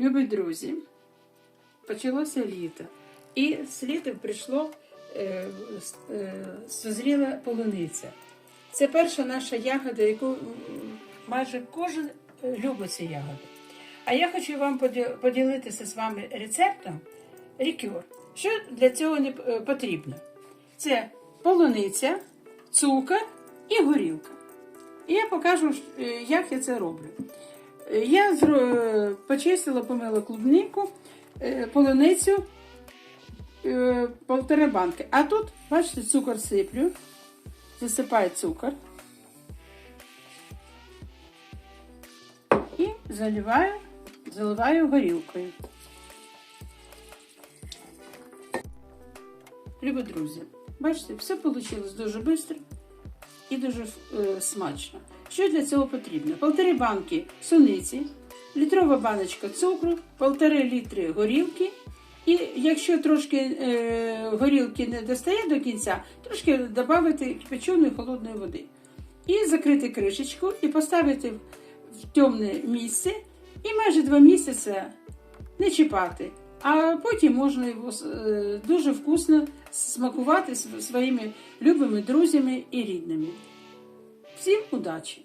Любі друзі, почалося літо. І з літом прийшло е, е, созріла полуниця. Це перша наша ягода, яку майже кожен е, любить ці ягоди. А я хочу вам поділитися з вами рецептом лікер. Що для цього не е, потрібно? Це полуниця, цукор і горілка. І я покажу, е, як я це роблю. Я почистила, помила клубнику, е, полуницю, е, полтора банки. А тут, бачите, цукор сиплю, засипаю цукор і заливаю, заливаю горілкою. Любі друзі, бачите, все вийшло дуже швидко і дуже е, смачно. Що для цього потрібно? Полтори банки суниці, літрова баночка цукру, полтори літри горілки. І якщо трошки е, горілки не достає до кінця, трошки додати кипяченої холодної води. І закрити кришечку і поставити в, темне місце і майже два місяці не чіпати. А потім можна його е, дуже вкусно смакувати своїми любими друзями і рідними. Всім удачі!